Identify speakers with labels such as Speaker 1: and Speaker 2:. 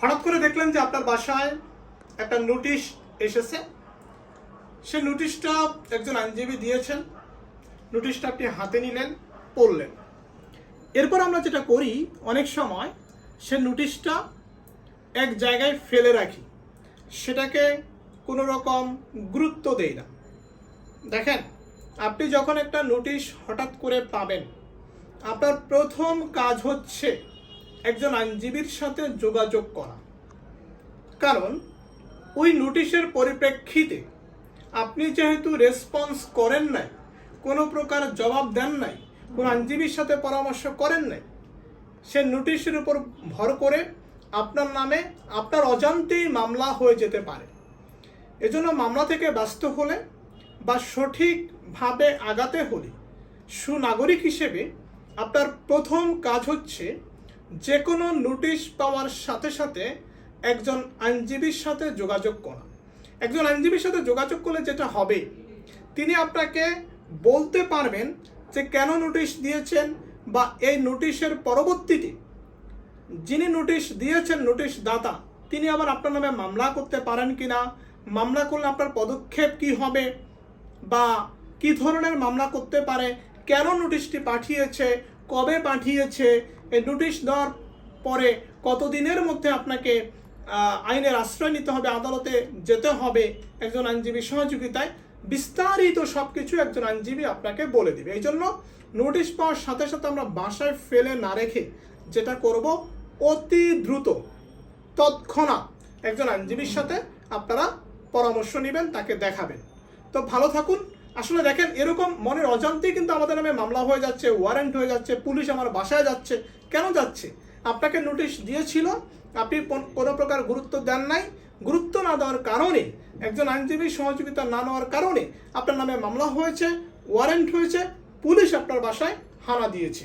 Speaker 1: হঠাৎ করে দেখলেন যে আপনার বাসায় একটা নোটিশ এসেছে। সে নোটিশটা একজন আইনজীবী দিয়েছেন। নোটিশটা আপনি হাতে নিলেন, পড়লেন। এরপর আমরা যেটা করি, অনেক সময় সে নোটিশটা এক জায়গায় ফেলে রাখি। সেটাকে কোনো রকম গুরুত্ব দেই না। দেখেন, আপনি যখন একটা নোটিশ হঠাৎ করে পাবেন, আপনার প্রথম কাজ হচ্ছে একজন আইনজীবীর সাথে যোগাযোগ করা। কারণ, ওই নোটিশের পরিপ্রেক্ষিতে আপনি যেহেতু রেসপন্স করেন নাই, কোনো প্রকার জবাব দেন নাই, কোনো আইনজীবীর সাথে পরামর্শ করেন নাই, সে নোটিশের উপর ভর করে আপনার নামে আপনার অজান্তেই মামলা হয়ে যেতে পারে। এজন্য মামলা থেকে ব্যস্ত হলে বা সঠিকভাবে আগাতে হলে সুনাগরিক হিসেবে আপনার প্রথম কাজ হচ্ছে যে কোনো নোটিশ পাওয়ার সাথে সাথে একজন আইনজীবীর সাথে যোগাযোগ করা। একজন আইনজীবীর সাথে যোগাযোগ করলে যেটা হবে, তিনি আপনাকে বলতে পারবেন যে কেন নোটিশ দিয়েছেন বা এই নোটিশের পরবর্তীতে যিনি নোটিশ দিয়েছেন নোটিশ দাতা তিনি আবার আপনার নামে মামলা করতে পারেন কি না মামলা করলে আপনার পদক্ষেপ কি হবে বা কি ধরনের মামলা করতে পারে, কেন নোটিশটি পাঠিয়েছে, কবে পাঠিয়েছে এই নোটিশ দেওয়ার পরে কতদিনের মধ্যে আপনাকে আইনের আশ্রয় নিতে হবে, আদালতে যেতে হবে একজন আইনজীবী সহযোগিতায়, বিস্তারিত সব কিছু একজন আইনজীবী আপনাকে বলে দিবে। এই জন্য নোটিশ পাওয়ার সাথে সাথে আমরা বাসায় ফেলে না রেখে যেটা করব, অতি দ্রুত, তৎক্ষণাৎ একজন আইনজীবীর সাথে আপনারা পরামর্শ নেবেন, তাকে দেখাবেন। তো ভালো থাকুন আসলে দেখেন, এরকম মনের অজান্তেই কিন্তু আমাদের নামে মামলা হয়ে যাচ্ছে ওয়ারেন্ট হয়ে যাচ্ছে, পুলিশ আমার বাসায় যাচ্ছে। কেন যাচ্ছে? আপনাকে নোটিশ দিয়েছিল, আপনি পন- কোনো প্রকার গুরুত্ব দেন নাই। গুরুত্ব না দেওয়ার কারণে, একজন আইনজীবীর সহযোগিতা না নেওয়ার কারণে আপনার নামে মামলা হয়েছে ওয়ারেন্ট হয়েছে, পুলিশ আপনার বাসায় হানা দিয়েছে।